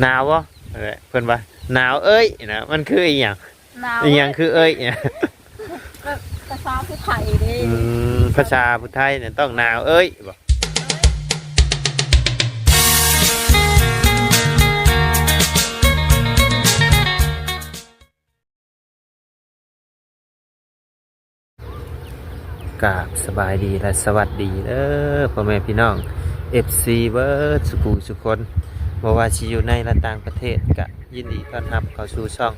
หนาวบ่เออเพิ่นว่าหนาวเอ้ยนะมันคืออีหยังหนาวอีหยังคือเอ้ยเนี่ยก็ภาษาผู้ไทยเด้อืมภาษาพุทธไทยเนี่ยต้องหนาวเอ้ยบ่กราบสบายดีและสวัสดีเด้อพ่อแม่พี่น้อง FC เบิร์ดสุกูสุคน บ่ว่าสิอยู่ในและต่างประเทศก็ยินดีต้อนรับเข้าสู่ช่อง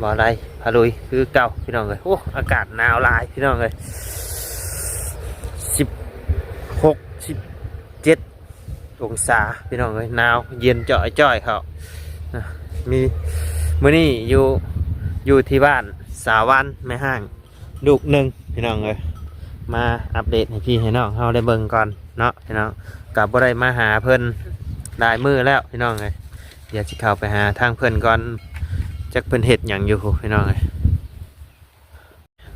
บ่อไรพาลุยคือเก่าพี่น้องเลยโอ้อากาศหนาวหลายพี่น้องเลยสิบหกสิบเจ็ดองศาพี่น้องเลยหนาวเย็นจ่อยจ่อยเขามีมื้อนี้อยู่อยู่ที่บ้านสาวันแม่ห้างลูกหนึ่งพี่น้องเลยมาอัปเดตให้พี่ให้น้องเฮาได้เบิ่งก่อนเนาะพี่น้องกับบ่ได้มาหาเพิ่น ลายมือแล้วพี่น้องเลยเดี๋ยวสิเข้าไปหาทางเพิ่นก่อนจักเพิ่นเฮ็ดหยังอยู่พี่น้องเลย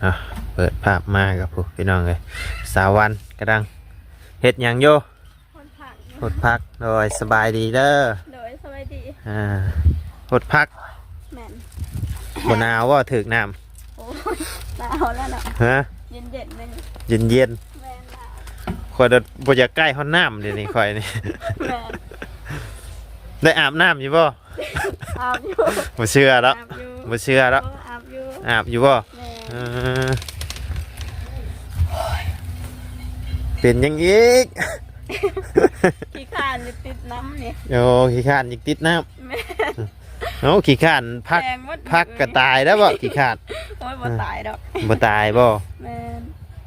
อะเปิดภาพมากับผู้พี่น้องเลยสาวันกระดังเฮ็ดหยังอยู่คนผักหดพักโดยสบายดีเด้อโดยสวัสดีอ่าหดพักแม่นบนหนาวว่าถึกน้โอ้ยหนาวแล้วเนาะำฮะเย็นเย็นๆนึงเย็นเย็นแม่นหนาวๆคอยจะบอยากใกล้ห้องน้ำเดี๋ยวนี้คอยนี่แม่น ได้อาบน้ำอยู่บ่อาบอยู่บ่เชื่อแล้วอาบอยู่บ่เชื่อแล้วโอ้อาบอยู่อาบอยู่บ่แม่เออเป็นหยังอีกขี้ข้านนี่ติดน้ำนี่โอ้ขี้ข้านอีกติดน้แม่ำโอ้ขี้ข้านพักแดงหมดพักกระตายแล้วบ่ขี้ข้านโอ้ยบ่ตายดอกบ่ตายบ่แม่น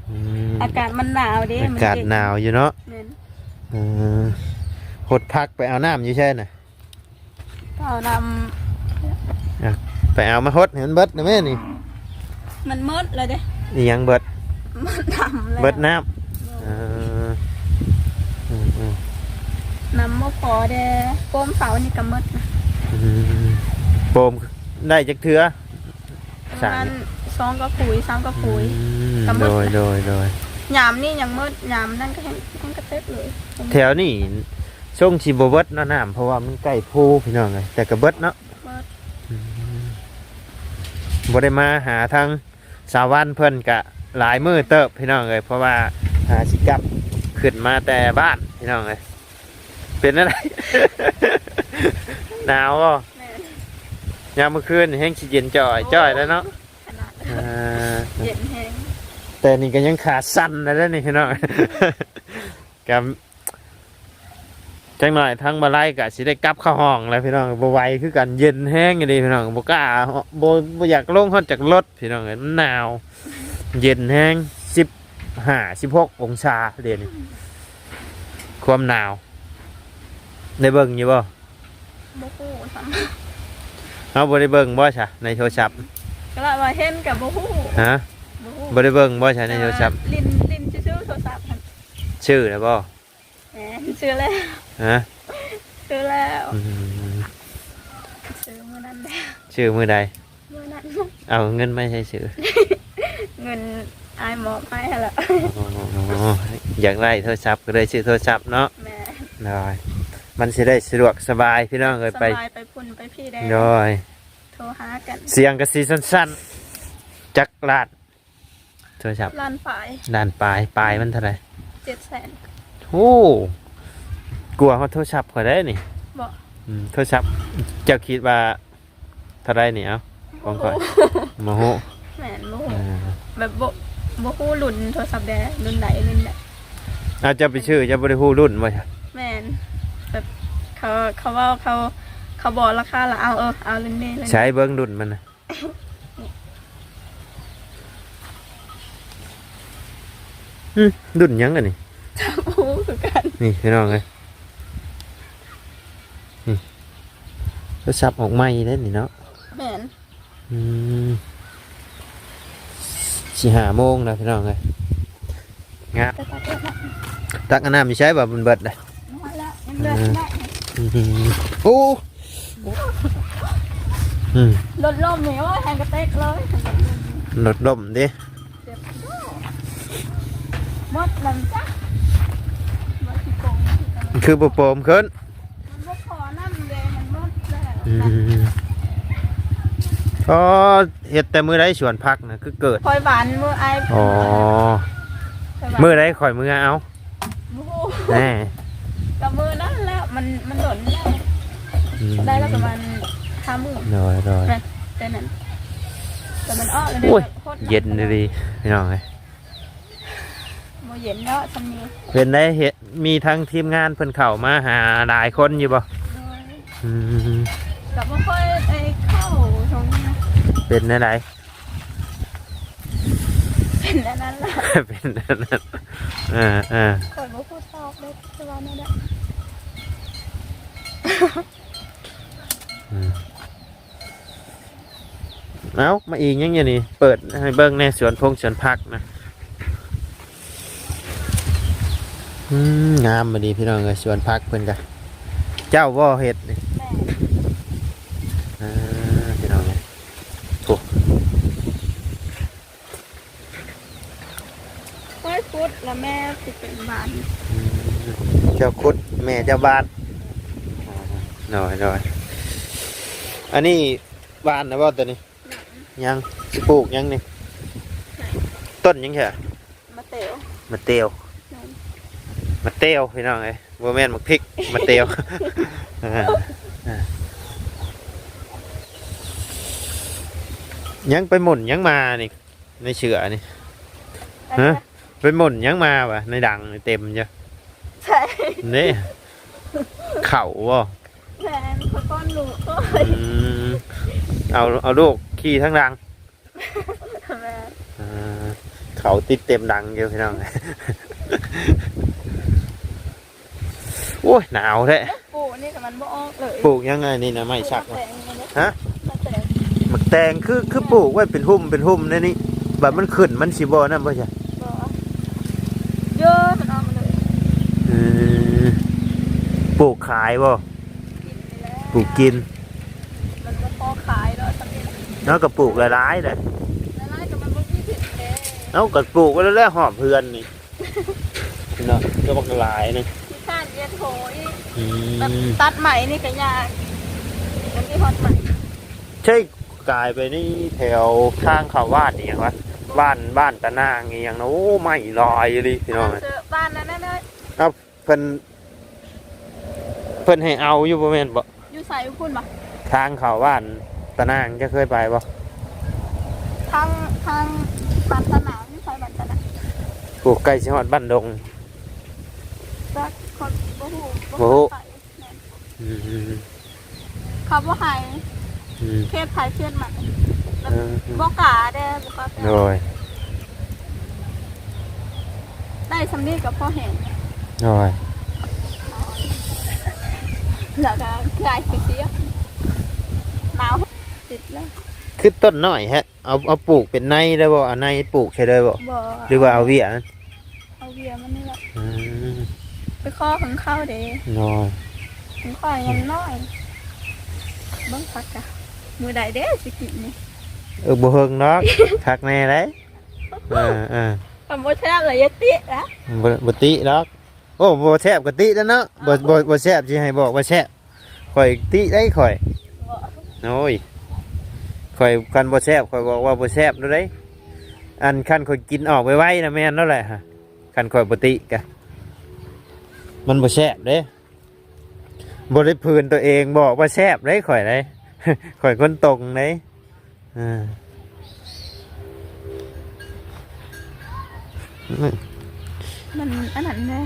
อืมอากาศมันหนาวเด้อากาศหนาวอยู่เนาะแม่นเออหดพักไปเอาน้ำอยู่ใช่น่ะ เอานไปเอามาหดให้มันเบิดนะแม่นี่ำมันมืดเลยเด้นี่ยังเบิดมันดำแล้วเบิดน้ำเอออืมอืมน้ำบ่พอเด้โกมเสานี่ก็มืดนะอืมโปมได้จักเถือประมาณสองกระปุยสามกระปุยอืมก็หมโดดยโดยโดยยามนี่ยังมืดยามนั่นก็แห้งแห้งกระเต็บเลย แถวนี่ ช่วงชีบเบิดเนาะน้ำเพราะว่ามันใกล้ภูพี่น้องเลยแต่ก็เบิดเนาะมืดบ่ได้มาหาทางสาวันเพิ่นกะหลายมือเติบพี่น้องเลยเพราะว่าหาสิกลับขึ้นมาแต่บ้านพี่น้องเลยเป็นอะไร หนาวอะแม่ยามเมื่อคืนแห้งสิเย็นจ่อยจ่อยแล้วเนาะขนาดอ่า เย็นแห้งแต่นี่ก็ยังขาสั่นนะเด้อนี่พี่น้อง กับ จังหน่อยทั้งมาไล่กะสิได้กลับเข้าห้องแล้วพี่น้องบ่ไหวคือกันเย็นแห้งอยู่ดีพี่น้องบ่กล้าบ่บ่อยากลงฮอดจากรถพี่น้องเอ้ยมันหนาว เย็นแห้ง15 16องศาเดี๋ยวนี้ความหนาวได้เบิ่งอยู่บ่บ่ฮู้ซ้เฮาบ่ได้เบิ่งบ่ซะในโทรศัพท์ำก็ละว่าเห็นกับบ่ฮู้ฮะบ่ฮู้บ่ได้เบิ่งบ่ซะในโทรศัพท์ลิ้นลิ้นชื่อโทรศัพท์หั่นชื่อแล้วบ่แหมชื่อแล้ว ฮะชื่อแล้วอืมชื่อมื้อนั้นแหละชื่อมื้อใดมื้อนั้นเอาเงินไม่ใช่ชื่อเงินอายหมอบให้หั่นล่ะอ๋ออยากได้โทรศัพท์ก็เลยซื้อโทรศัพท์เนาะแม่ได้มันสิได้สะดวกสบายพี่น้องเอ้ยสไปบายไปพุ่นไปพี่แดงโดยโทรหากันเสียงกระสีสั้นๆ จักลาดโทรศัพท์ล้านฝ่ายด้านปลายปลายมันเท่าไหร่700,000โอ้ กลัวเขาโทรศัพท์เขาได้นี่บ่อืมโทรศัพท์เจ้าคิดว่าเท่าไรนี่เอ้าของก่อนโมโหแม่นบ่ฮู้อ่าแบบบ่บ่ฮู้รุ่นโทรศัพท์แดรุ่นไหนรุ่นใดอาจจะไปชื่อจะบริหูรุ่นบ่ใช่แม่นแบบเขาเขาว่าเขาเขาบอกราคาละเอาเออเอาเล่นนี่เล่นใช้เบิ้งรุ่นมันนะอืมรุ่นหยังกันนี่โอ้คือกัน นี่พี่น้องเลย โทรศัพท์ออกใหม่ได้นี่เนาะแม่นอืมสี่ห้าโมงนะพี่น้องเลยงับแต่ตาเกิดละตักอันน้ำมีใช้แบบมันเบิดเลยน้อยละยังเลือดได้อืมโอ้อืมรถล่มนี่โอ้ยแฮงกระเตกเลยหลดลมดิเจ็บหมดลำจ้ะหมดที่โกงที่กำลัง มันคือปโปมขึ้น มันบ่พอน้ำเลยมันหมดเลยอืมอ๋อเฮ็ดแต่มื้อใดสวนผักน่ะคือเกิดคอยหวานมือไอ้อ๋อคอยหวานมื้อใดข่อยมื้อเอาโอ้โหแน่กับมือนั่นแหล้วมันมันหล่นแล้วอืมได้แล้วประมาณห้ามือน้อยน้อยแต่นั้นแต่มันอ้อเลยโอ้ยโคตรเย็นดีพี่น้องเอ้ยโมเย็นเนาะทำนี้เป็นได้เฮ็ดมีทั้งทีมงานเพิ่นเข้ามาหาหลายคนอยู่บ่โดยอืม กับไม่ค่อยไอ้เข้าตรงนี้นะเป็นได้ไดเป็นอันนั้นแหละเป็นอันนั้นอ่าอ่าคอยบ่พูดชอบเลยที่ว่านั่นแหละเอ้ามาอีกยังอย่างนี้เปิดให้เบิ่งในสวนพงสวนผักนะอืมงามมาดีพี่น้องเอ้ยสวนผักเพิ่นกะเจ้าว่าเฮ็ดนี่แม่อ่า พี่น้องเอ้ยโอ้ค่อยพูดแล้วแม่ติดเป็นบ้านอืมเจ้าคุดแม่เจ้าบ้านอ๋อน้อยน้อยอันนี้บ้านนะว่าตัวนี้ ยังสิปลูกยังนี่ต้นยังแค่มาเต๋วมะเตียวมะเตียวพี่น้องเอ้ยบ่แม่นมะพริกมะเตียว อ่าอ่า ยังไปหมุนยังมานี่ในเชือนี่ฮะไปหมุนยังมาวะในดังนี่เต็มจ้ะใช่นี่เข่าบ่แม่เขาก้อนลูกก็อืมเอาเอาลูกขี่ทั้งดังแม่อ่าเขาติดเต็มดังอยู่พี่น้องโอ้ยหนาวแท้ปูนี่กับมันบ่ออกเลยปลูกยังไงนี่นะไม่ชักมาวะแต่งมาเนี่ยฮะมาแต่ง หมักแตงคือคือปลูกไว้เป็นหุ่มเป็นหุ่มในนี่แบบมันขึ้นมันสิบ่นั่นบ่ใช่บ่เยอะมันออกมาเลยอืมปลูกขายบ่กินไปแล้วปลูกกินมันก็พอขายแล้วสำเร็จแล้วก็ปลูกหลายๆเลยแล้วไล่กับมันบ่มีผิดเลยเอาก็ปลูกไว้แล้วๆหอบเพื่อนนี่เนาะก็บักหลายนึงที่ข้านเย็นโหยอืแบบมตัดใหม่นี่ก็ยากมันมีฮอตใหม่ ใช่ กลายไปนี่แถวข้างเขาวาดนี่หยังวะบ้านบ้านตะนางนี่หยังนะโอ้ไม่ลอยเลยพี่น้องเจอบ้านนั้นแน่เพิ่นเพิ่นให้เอาอยู่บ่แม่นบ่ๆอยู่ใส่พุ่นปะทางเขาบ้านตะนางจะเคยไปบ่ทางทางบ้านสนามอยู่ใส่บ้านสนามปลูกไก่สิฮอดบ้านดงจักคนบ่ฮู้บ่ฮู้ไปแม่นอืมเขาบ่ให้อืม เขตไผเขตมันเออบ่กล้าเด้อบ่กล้าโดยได้สำนีกับพ่อเห็นโดยแล้วก็กลายเป็นเสียหนาวติดแล้วคือต้นน้อยฮะ เอาเอาปลูกเป็นในได้บ่เอาในปลูกใช่ได้บ่บ่หรือว่าเอาเวียนะเอาเวียมันนี่แหละอืมไปข้อของเข้าเด้โดยของข้อยังน้อยเบิ่งพักจ้ะ มือใดเด้สิกินนี่เออบ่เฮิงดอกคักแน่เลยเออเออคำบ่แซ่บเลยอยาติละบ่บ่ติดอกโอ้บ่แซ่บก็ติแล้วเนาะบ่บ่บ่แซ่บสิให้บอกว่าแซ่บข่อยติได้ข่อยบ่โอ้ยข่อยคันบ่แซ่บข่อยบอกว่าบ่แซ่บเด้อเด้อันคันข่อยกินออกไวๆนะแม่นแล้วแหละฮะคันข่อยบ่ติกะมันบ่แซ่บเด้บ่ได้พื้นตัวเองบอกว่าแซ่บเด้ข่อยเด้ ข่อยคนตรงเด้อ่ามันอันนั้นแน่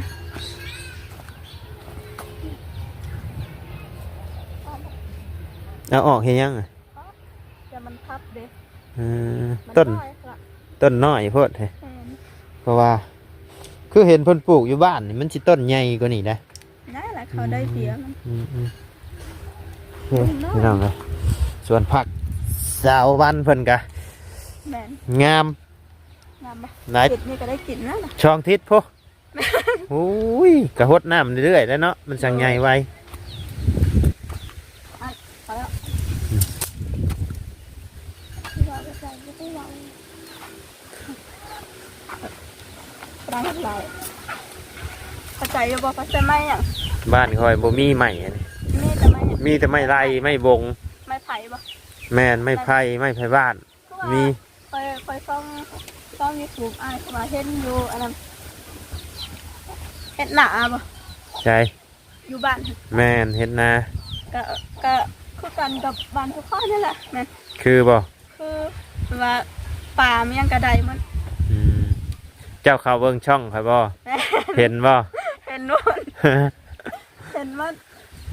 เอาออกเฮ็ดยังอะจะมันพับเด้เออมัต้นน้อยค่ะต้นน้อยโพดเฮ้แม่นเพราะว่า คือเห็นเพิ่นปลูกอยู่บ้านนี่มันสิต้นใหญ่กว่านี้นะ นั่นแหละเขาได้เสียมัน อืมอืม โอเคพี่น้องเลยส่วนผักสาววันเพิ่นกะแม่นงามงามปะหลายติดนี่ก็ได้กินแล้วนะช่องทิศพวกโอ้ยกระหดน้ำเรื่อยๆแล้วเนาะมันสั่งใหญ่ไวพอแล้วที่ว่าจะใส่ไม่ได้วางได้เท่าไหร่เข้าใจอยู่บ่เข้าใจไหมอะบ้านคอยบ่มีใหม่อันนี้นี่จะไม่มมีแต่ไม่ไรไม่บง ไม่ไผ่บ่แมนไม่ไผ่ไม่ไผ่บ้านมีคอยคอยซ่องซ่องยูทูบอ้ายมาเห็นอยู่อันนั้นเห็นหนาบ่ใช่อยู่บ้านแมนเห็นนา ก็ก็คือกันกับบ้านทุกข้อนี่แหละแม่นคือบ่คือว่าป่ามันยังกระไดมันอืมเจ้าเขาเบิ่งช่องครับบ่แม่นเห็นบ่ เห็นนู่นเห็นมัน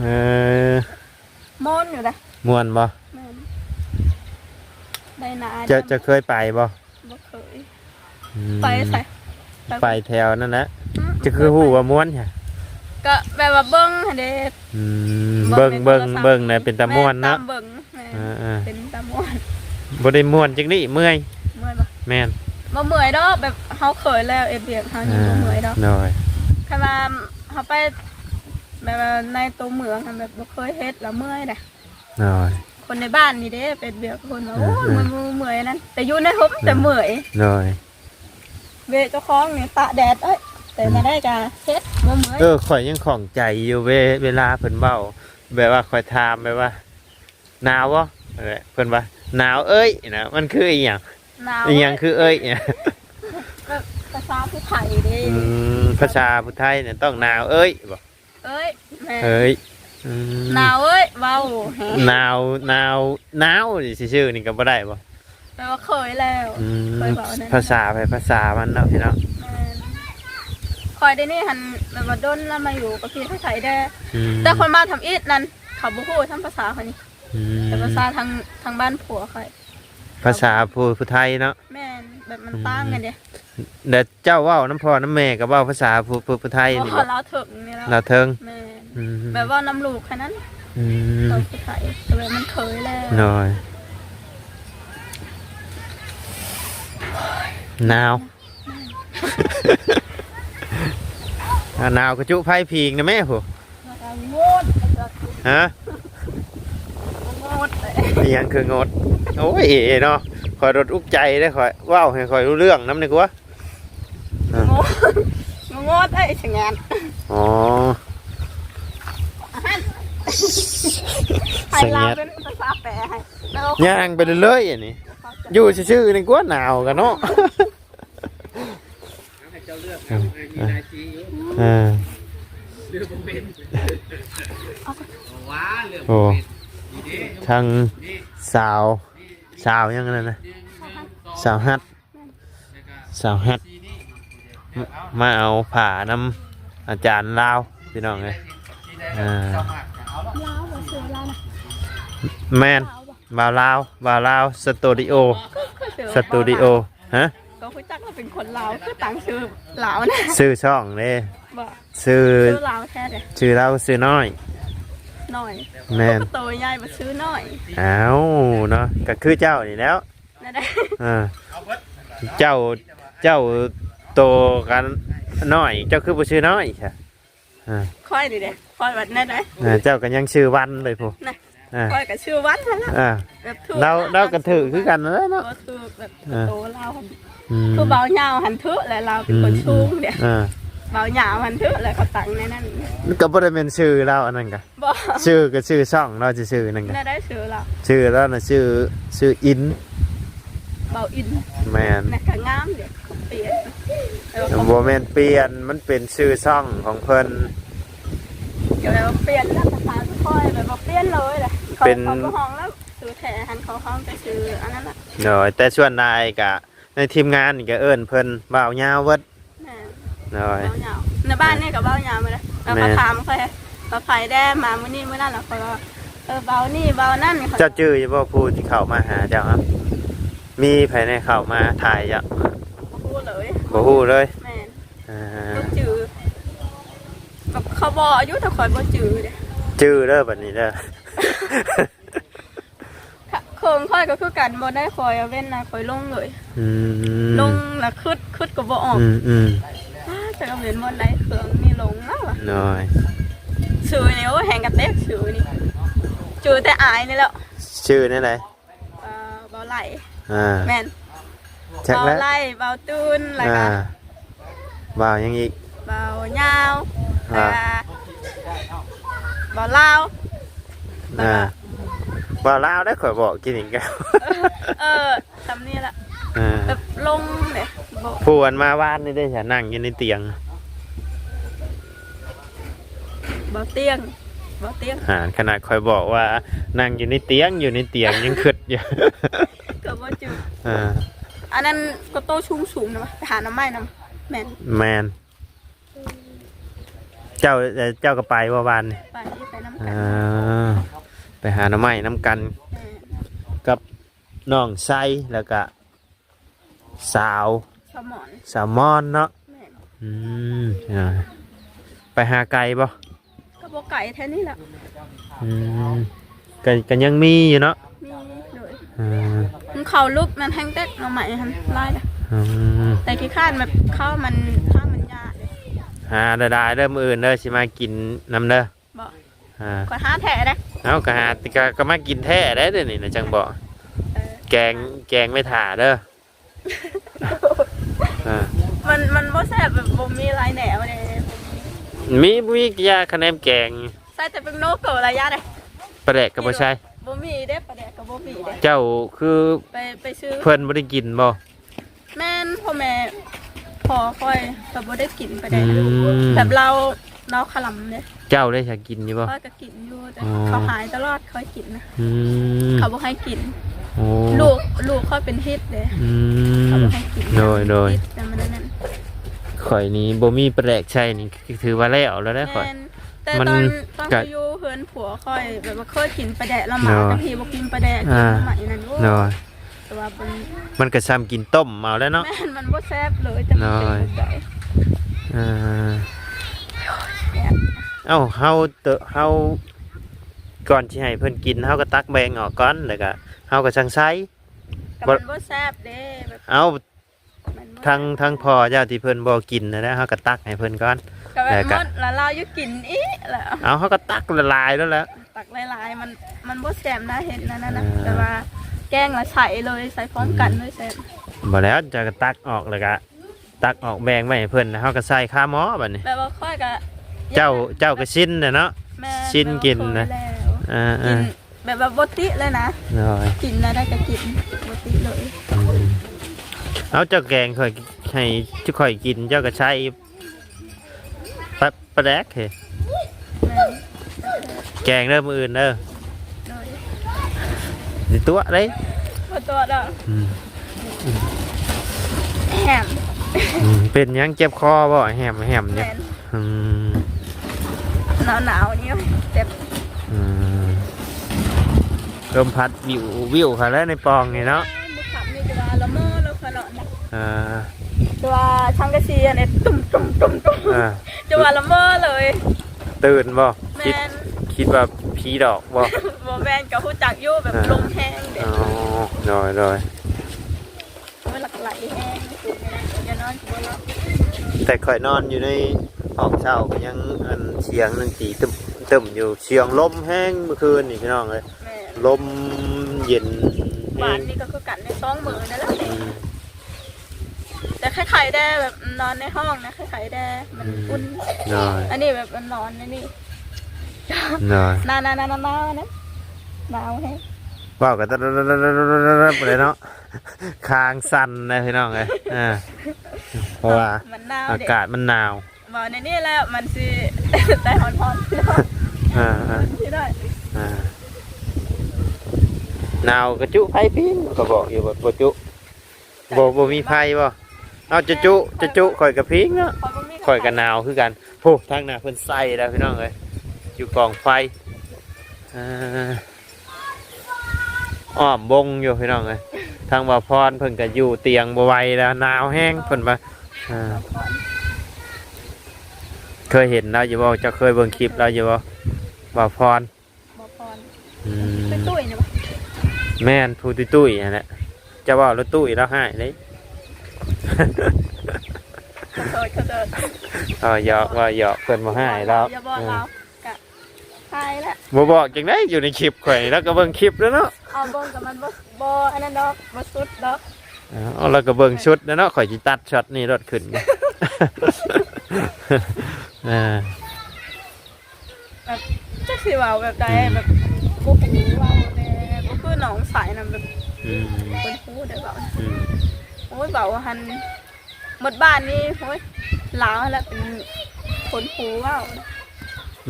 เออ มนอยู่นะม่วนบ่แม่นได้หนาจะจะเคยไปบ่บ่เคยอืมไปใส่ไปแถวนั่นแหละจะคือฮู้ว่าม่วนค่ะก็แบบว่าเบิ้งหั่นเด้ อืมเบิ่งเบิ่งเบิ่งน่ะเป็นตาม่วนเนาะ แตามเบิ้งแม่นอ่าเป็นตาม่วนๆบ่ได้ม่วนจังนี้เมื่อยเมื่อยบ่แม่นบ่เมื่อยดอกแบบเฮาเคยแล้วเอ็ดเบียกเฮานี่บ่เมื่อยดอกหน่อยคันว่าเฮาไป แบบว่าในตัวเมืองหั่นแบบบ่เคยเฮ็ดแล้วเมื่อยเด้หน่อยคนในบ้านนี่เด้เป็นเบียกคนว่าเอโอ้อยเออมันบ่เมื่อยนั่นแต่อยู่ในห่มแต่เมื่อยหน่อยเวเจ้าของนี่ตากแดดเอ้ยแต่มาได้กะเฮ็ดบ่เมื่อยเออข่อยยังของใจอยู่เวเวลาเพิ่นเว้าแบบว่าข่อยถามแบบว่าหนาวบ่เออเพิ่นว่าหนาวเอ้ยนะมันคืออีหยังหนาวอีหยังคือเอ้ยเนี่ยก็ภาษาผู้ไทยเด้อืมภาษาพุทธไทยเนี่ยต้องหนาวเอ้ยบ่ เอ้ยแม่เอ้ยอืมหนาวเอ้ยเว้าแฮะหนาวหนาวหนาวนี่สิชื่อนี่ก็บ่ได้บ่แปลว่าเคยแล้วอืมเคยเว้านั่นภาษาไปภาษามันเนาะพี่เนาะแม่นคอยได้นี่หันแบบว่าดนแล้วมาอยู่กับพี่ไทยได้ อืมแต่คนมาทำอีทนั้นเขาบ่ฮู้ทั้งภาษาเขานี่อืมแต่ภาษาทางทางบ้านผัวเขาภาษาพูพุทธไทยเนาะแม่น แบบมันต่างกันเด้เดี๋ยวเจ้าเว้าน้ำพ่อน้ำแม่ก็เว้าภาษาพูพุทธไทยเพนี่ราะบ่เราถึงนี่แล้วเราเทิงแม่นอืมแบบว่าน้ำลูกแค่นั้นอืมเราผู้ไทยแต่แบบมันเคยแล้วหน่อยหนาวอ่าหนาวกระจุไพ่พิงนะแม่ผู้แล้วก็งดแล้วก็ฮะงดเลย อิหยังคืองด โอ้ยเนาะ คอยรถอุกใจได้คอยว้าวให้คอยรู้เรื่องน้ำหนึ่งวะงดงดไอ้ชะงานอ๋อไทยลาวเป็นภาษาแปลให้แล้วก็ย่างไปเรื่อยๆอันนี้อยู่ชื่อๆนี่กว่าหนาวกันเนาะอ่าโอ้ทางสาว สาวยังไงนะสาวฮัดสาวฮัดมาเอาผ่านำอาจารย์ลาวพี่น้องเลยอ่าลาวบ่ซื้อลาวนะแมนลาวบ่บาวลาวบาวลาวสตูดิโอคือซื้อสตูดิโอฮะก็คุยจักว่าเป็นคนลาวคือต่างชื่อลาวนะซื้อช่องเลยบ่ซื้อชื่อลาวแท้เด้ชื่อเราซื้อน้อย หน่อยแมนโตใหญ่บ่ซื้อน้อยอ้าวเนาะก็คือเจ้านี่แล้วนั่นแหละอ่าเจ้าเจ้าโตกันน้อย เจ้าคือผู้ชื่อน้อยใช่อ่าค่อยดิเด้ค่อยแบบนั่นได้อ่าเจ้ากันยังชื่อวันเลยพูนะอ่าค่อยก็ชื่อวันนั่นแหละอ่าแบบถูกเราเรากันถือคือกันแล้วเนาะก็คือแบบอ่าโตลาวอืมคือเบาเหยาวหันเถอะแล้วเราเป็นคนชูงเดี๋ยวอ่า เบาเหยาวหันเถอะแล้วเขาตังในนั้นก็บ่ได้เป็นชื่อเราอันนั้นกะบ่ชื่อก็ชื่อช่องเราจะชื่อนั่นกะน่าได้ชื่อเราชื่อแล้วนะชื่อชื่ออินเบาอินแมนน่ะก็งามเดี๋ยวเขาเปลี่ยนแล้วโบแมนเปลี่ยนมันเป็นชื่อช่องของเพิ่นเดี๋ยวเปลี่ยนแล้วภาษาทุกค่อยแบบว่าเปลี่ยนเลยแหละเขาเป็นเขาก็ห้องแล้วซื้อแถหันเขาห้องจะซื้ออันนั้นแหละเนาะแต่ส่วนนายกะในทีมงานนี่ก็เอิ้นเพิ่นบ่าวยาวเวิด แม่เนาะเบาเหยาวในบ้านนี่กับเบาเหยาวมาเลยแล้วแม่มาถามเขามาไผ่แด้มามื้อนี้มื้อนั้นแล้วเขาก็เออเบานี่เบานั่นเขาเจ้าชื่ออยู่บ่ผู้ที่เข้ามาหาเจ้าครับ มีภายในเข้ามาถ่ายจ้ะพูดเลยบ่ฮู้เลยแม่นอ่าบ่จือแบบเขาบอกอายุแต่คอยบ่จือเด้ชื่อเด้อบัดนี้เด้อ ค่ะโครงค่อยก็คือกันบ่ได้คอยเอาเว้นนะคอยลงเลย อืมลงแล้วคึดคึดก็บ่ออก อืมอืม อ้าจะเอาเว้นบ่ไดเครื่องนี่ลงแล้วว่ะหน่อยชื่อนี่โอ้แหงกระเตกชื่อนี่จือแต่อายนี่แล้ว ชื่อนี่ไหนเอ่อเบาไหลอ่าแม่นชักเบาแล้วไหลเบาตูนแล้วอ่าก็บ่าวยังอีก เบายาวอ่า แล้วก็เบาลาวแต่อ่าว่าวลาวได้ข่อยบอกกินอีกแล้ว เออทำนี่แหละ อ่าแบบลงเนี่ยบอกผู้อันมาบ้านนี่ได้ฉันนั่งอยู่ในเตียงบอกเตียงบอกเตียงอ่าขนาดข่อยบอกว่านั่งอยู่ในเตียงอยู่ในเตียงยังขึ้นอยู่เกิดว่าจืดอ่าอันนั้นก็โตชุ่มสูงนะวะไปหาน้ำไม้น้ำแม่นแมนเจ้าเอ่อเจ้าก็ไปว่าบ้านนี่ไปไปน้ำกัอ่านไปหาหน้ำไม้น้ำกันแม่นกับน้องไส้แล้วก็ สาวสมอนสาวมอนเนาะแม่นอืมอ่าไปหาไก่บ่ก็บอกไก่แท้นี่แหละอืมก็ก็ยังมีอยู่เนาะมีเลยอ่ามันเข่าลุกมันแห้งเต็กเอาใหม่ทันไล่เลยอืมแต่ขี้ข้านแบบข้าวมันข้าวมันยากเลยหาได้ได้เด้อมื้ออื่นเด้อสิมากินน้ำเด้อบอกอ่า ก็หาแท้ได้เอาก็หาก็ก็มากินแท้ได้เด้อนี่นะจังบอกเออแกงแกงไม่ถ่าเด้อ อ่ามันมันบ่แซ่บแบบบ่มีลายแหนวเลยมีมียาคะแนนแกงใส่แต่เป็นโนเกิดระยะเลยปลาแดกกับบ่ใช่บ่มีเด้ประเดี๋ยวก็บ่มีเด้เจ้าคือไปไปซื้อเพิ่นบ่ได้กินบ่แม่นพ่อแม่พอค่อยแบบบ่ได้กินไปอืได้มแบบเราเราขลำเนี่ยเจ้าได้อยากกินอยู่บ่ค่อยก็กินอยู่แต่อ๋อ เขาหายตลอดค่อยกินนะอืมเขาบ่ให้กิน โอ้ลูกลูกค่อยเป็นฮิตเด้อืเขาม บ่ให้กินโดยโดย ฮิตแต่มันนั่นข่อยนี้บ่มีปลาแดกใช่นี่ถือว่าแล้วแล้วได้อข่อย แม่นแต่มันตอนตอนก็เขาอยู่เฮือนผัวค่อยแบบว่าเคยกินปลาแดะละหมาเนาะจังทีบ่กินปลาแดะกินอ่าใหม่นั่นโอ้น้อยแต่ว่าเป็นมันก็ซ้ำกินต้มเอาแล้วเนาะ แม่นมันบ่แซ่บเลยแต่มันเป็นน้อยบ่ได้อ่าแซ่บเอ้าเฮาเตอะเฮาก่อนที่ให้เพิ่นกินเฮาก็ตักแบ่งออกก่อนแล้วก็ เฮาก็สั่งไซก็บ่มันบ่แซ่บเด้แบบเอ้ามันบ่ทั้งทั้งพ่อเจ้าที่เพิ่นบ่กินนะนะเฮาก็ตักให้เพิ่นก่อน ก็แบแล้บวก็ มันละลายอยู่กินอีแล้วเอาเฮาก็ตักละลายแล้วแหล้วตักหลายๆมันมันบ่แซ่บนะเห็นนั่นน่ะนะอ่า แต่ว่าแกงละใส่เลยใส่พร้อมกันเลยแซ่บบ่แล้วจะก็ตักออกแล้วก็ตักออกแบ่งไว้ให้เพิ่นแล้วเฮาก็ใส่ข้าหม้อบัดนี้ แบบว่าค่อยก็เจ้าเจ้าก็ชินน่ะเนาะ แม่ชิ้นกินนะแบบว่าเคยแล้วอ่ากิอ่าน แบบว่าบ่ติเลยนะน้อยกินนะได้ก็กินบ่ติเลยอืมเอาเจ้าแกงค่อยให้จุค่อยกินเจ้าก็ใช้ปลาปลาแดกเฮ้แม่นแกงเด้อมื้ออื่นเด้อโดยสิตัวเด้บ่ตัวดอกอืมแฮมอืมเป็นหยังเจ็บคอบ่แหมแหมเนี่ยแม่นอืมหนาวๆนี่เจ็บอืม ลมพัดวิววิวค่ะแล้วในปองนี่เนาะบ่ขับนี่จะว่าละเมอแล้วขนาดนะอ่าจะว่าช่างกะซีอันนี้ตุ้มตุ้มตุ้มตุ้มอ่าจะว่าละเมอเลยตื่นบ่คิดแม่นคิดว่าผีดอกบ่บ่แม่นกับฮู้จักอยู่แบบลมแห้งเด้อ๋อโดยโดยมันหลักไหลแห้งอย่านอนบ่หลับแต่ข่อยนอนอยู่ในห้องเช่าก็ยังอันเสียงนันตีตึมตึมอยู่เสียงลมแห้งเมื่อคืนนี่พี่น้องเลยแม่ ลมเย็นบ้าแห้นงนี่ก็คือกันในสองมือนั่นแหละอืมแต่คล้ายๆได้แบบนอนในห้องนะคล้ายๆได้มันอุ่นโดยอันนี้แบบมันนอนในนี่โดยนานๆๆๆๆนะหนาวแฮงว่าวกันตะเลยเนาะคางสั่นนะพี่น้องเลยอ่าเพราะว่ามันหนาวอาเด็กาศมันหนาวบอกในนี่แหล้วมันสิแต่ฮอนๆที่ได้อ่าอ่าที่ได้อ่า หนาวกระจุไผ่พิงก็บอกอยู่ว่าบ่จุบ่บ่มีไผ่บ่เอาจะจุจะจุข่อยกับพิงเนาะพอบ่มีข่อยกับหนาวคือกันโอ้ทางหน้าเพิ่นใส่แล้วพี่น้องเอ้ยอยู่กองไฟอ่าอ้อมบงอยู่พี่น้องเอ้ยทางบ่าพรเพิ่นก็อยู่เตียงบ่ไหวแล้วหนาวแห้งเพิ่นว่าอ่าเคยเห็นแล้วอยู่บ่เจะเคยเบิ่งคลิปแล้วอยู่บ่บ่าพรบ่พรอืมไปตุ้ยนี่บ่ แม่นผู้ตุ้ยตุ้ยๆนั่นแหละจะว่ารถตุ้ยแล้วให้เลยขอโทษขอโทษเออหยอกว่าหยอกเพิ่นบ่ให้แล้วอย่าบอกเรากะทายแล้วบ่บอกจังได๋อยู่ในคลิปข่อยแล้วก็เบิ่งคลิปแล้วเนาะเอาเบิ่งกับมันบ่บ่อันนั้นดอกบ่สุดดอกเอาแล้วก็เบิ่งชุดแล้วเนาะข่อยสิตัดช็อตนี้รถขึ้นกันอ่าจักสิเว้าแบบใดแบบโอ้โหว้าวแต่ก็คือ หนองสายน่ะแบบอืมคนพูดได้เปล่าอืมโอ้ยเบาหันหมดบ้านนี่โอ้ยหลาวแล้วเป็นคนหูว้าว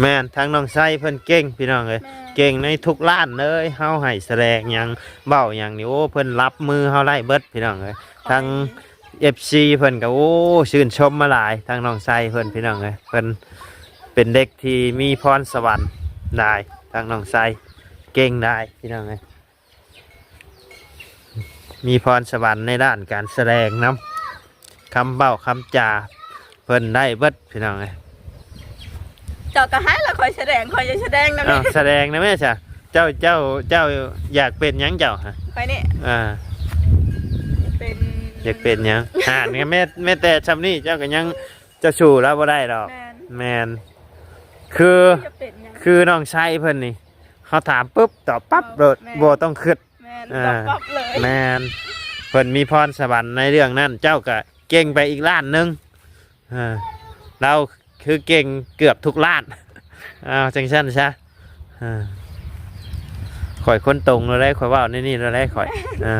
แม่นทางน้องไส้เพิ่นเก่งพี่น้องเลยแม่เก่งในทุกล้านเลยเฮาให้แสดงหยังเบ้าหยังนี่โอ้เพิ่นรับมือเฮาไล่เบิดพี่น้องเลยทาง FC เพิ่นก็โอ้ชื่นชมมาหลายทางน้องไส้เพิ่นพี่น้องเลยเพิ่นเป็นเด็กที่มีพรสวรรค์ได้ทางน้องไส้เก่งได้พี่น้องเลย มีพรสวรรค์ในด้านการแสดงนํคำเบ้าคำจาเพิ่นได้เบิดพี่น้องเลยเจ้าก็ให้ละคอยแสดงคอยจะแสดงนะอ้าวนี่แสดงนะแม่จ้ะเจ้าเจ้าเจ้าอยากเป็นหยังเจ้าฮะไปนี่อ่าเป็นอยากเป็นหยังอ่านแม่แม่แต่ชำนี่เจ้าก็ยังเจะสู่แล้วบ่ได้ดอกแมนแมนคือจะเป็นหยังคือน้องชายเพิ่นนี่เขาถามปุ๊บตอบปั๊บโดดแม่บ่ต้องคิดแม นอ่า ตอบปั๊บเลย แมนเพิ่นมีพรสวรรค์ในเรื่องนั้น เจ้าก็เก่งไปอีกล้านหนึงอ่าเราคือเก่งเกือบทุกล้านอ้าวจังซั่นซะอ่าข่อยคนตรงเราได้ข่อยเว่าในนี่เราได้ข่อยอ่า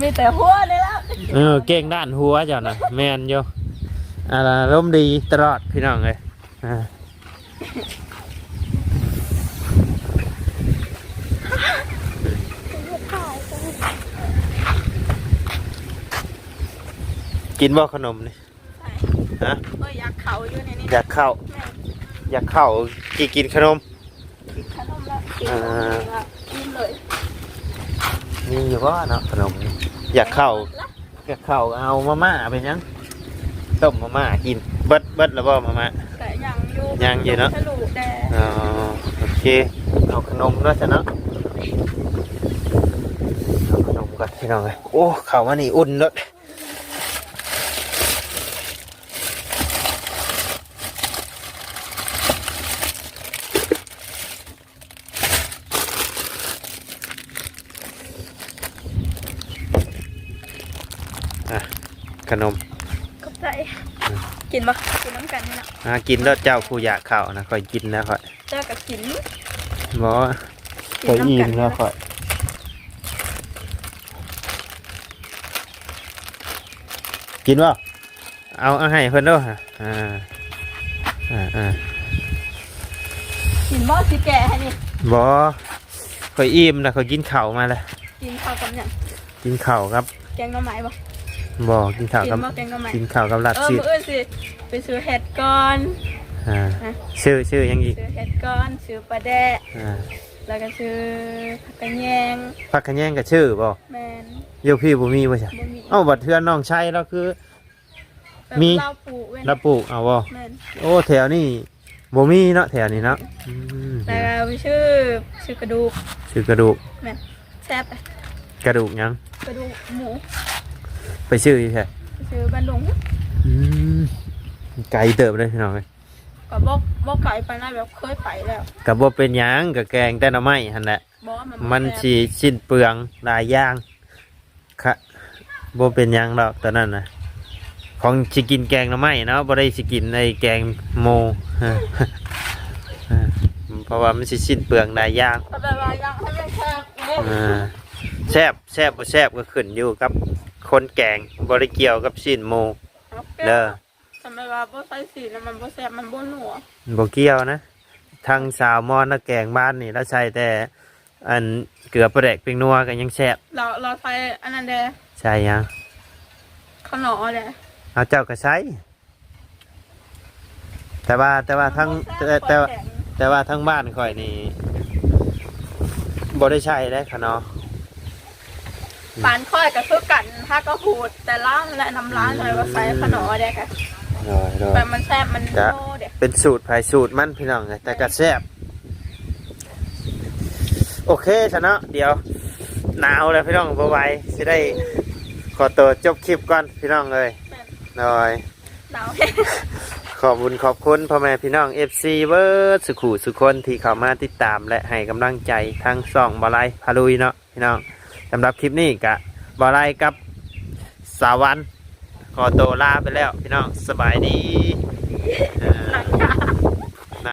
มีแต่หัวเลยแล้วเออเก่งด้านหัวเจ้านะแมนอยู่อารมณ์ดีตลอดพี่น้องเลยอ่า กินบ่ขนมนี่ฮะเอ้ยอยากเขาอยู่ในนี้อยากเข้าแม่อยากเข้ากี่กินขนมกินขนมแล้วกินอ่าแล้วกินเลยมีอยู่บ่เนาะขนมนี่อยากเข้าอยากเข้าเอามาม่าเป็นหยังต้มมาม่ากินเบิดเบิดแล้วบ่มาม่าแต่ยังอยู่ยังอยู่เนอะฉลูกแต่อ๋อโอเคเอาขนมด้วยจ้ะเนาะเอาขนมก่อนพี่น้องเลยโอ้ข่าวมานี่อุ่นเลย ขนมขอบใจกินบ่กินน้ำกันนี่นะอ่ากินแล้วเจ้าผู้อยากเข่าวนะคอยกินนะคอยเจ้ากับกินบอกว่ากิคอยอิ่มำแล้วคอยกินว่าเอาเอาให้เพิ่นด้วยฮะอ่าอ่าอ่ากินบ่สิแก่ให้นี่บอคอยอิ่มนะคอยกินข้าวมาแล้วกินข้าวกับหยังกินข้าวครับ แกงหน่อไม้บ่ บอกินข้าวกินกับบ่แกงหน่อไม้ กินข้าวกับลาบเออชีสมื้ออื่นสิไปซื้อเห็ดก่อน อ่านะชื่อชื่อยังอีกซื้อเห็ดก่อนซื้อปลาแดะอ่าแล้วก็ซื้อผักกระแยงพักขะแยงกับชื่อบ่แมนเยี่ยวพี่บ่มีบ่ใช่บ่มีเอ้าบัดเทือนน้องชัยแล้วคือ แบบมีเหล้าปูเว้นรับปลูกเอาบ่แมนโอ้แถวนี้บ่มีเนาะแถวนี้เนาะอืมแล้วก็ชื่อชื่อกระดูกชื่อกระดูกแมนแซ่บอะกระดูกหยังกระดูกหมู ไปชื่ออีกแท้ชื่อบ้านหลวงอืมไกลเติบเลยพี่น้องเอ้ยก็บ่บ่ไกลไปนะแบบเคยไปแล้วก็บ่เป็นหยังก็แกงแต่หน่อไม้หั่นแหละ บ่ว่ามันบ่มันแซ่บสิสิ้นเปลืองหลายอย่างค่ะบ่เป็นหยังดอกตอนนั้นนะของสิกินแกงหน่อไม้เนาะบ่ได้สิกินไอ้แกงโมฮะฮะเพราะว่ามันสิสิ้นเปลืองหลายอย่างแต่แบบว่ายังให้มันแซ่บเด้อ่าแซ่บแซ่บบ่แซ่บก็ขึ้นอยู่กับ คนแกงบ่ได้เกี่ยวกับสิ้นโมเด้อทำไมว่าบ่ใส่สีแล้วมันบ่แซ่บมันบ่หนัวบ่เกี่ยวนะทางสาวมอนนะแกงบ้านนี่แล้วใช้แต่ อันเกลือปลาแดกเปียงนัวก็ยังแซ่บเราเราใส่อันนั้นแดใช่ยังข้าวหนอแดเอาเจ้าก็ใช้แต่ว่าแต่ว่าทั้งแต่แต่ว่าแต่ว่าทั้งบ้านข่อยนี่บ่ได้ใช้ได้ค่ะเนาะ ปานค่อยก็คือกันถ้าก็หูด แต่ล่างและน้ำร้านอะไรว่าใส่ข้าวหนอแดค่ะโดยโดยแต่มันแซ่บมันจ้ะโน่เด้เป็นสูตรภายสูตรมันพี่น้องไงแต่ก็แซ่บโอเคชนะเดี๋ยวหนาวแล้วพี่น้องบ่ไหวสิได้ขอตัวจบคลิปก่อนพี่น้องเลยหน่อยหนาวขอบคุณขอบคุณพ่อแม่พี่น้อง FC เวิร์ดสุขุสุคนที่เข้ามาติดตามและให้กำลังใจทั้งสองบอลไลพาลุยเนาะพี่น้อง สำหรับคลิปนี้กะบอไลกับสาวันขอโตลาไปแล้วพี่น้องสบายดี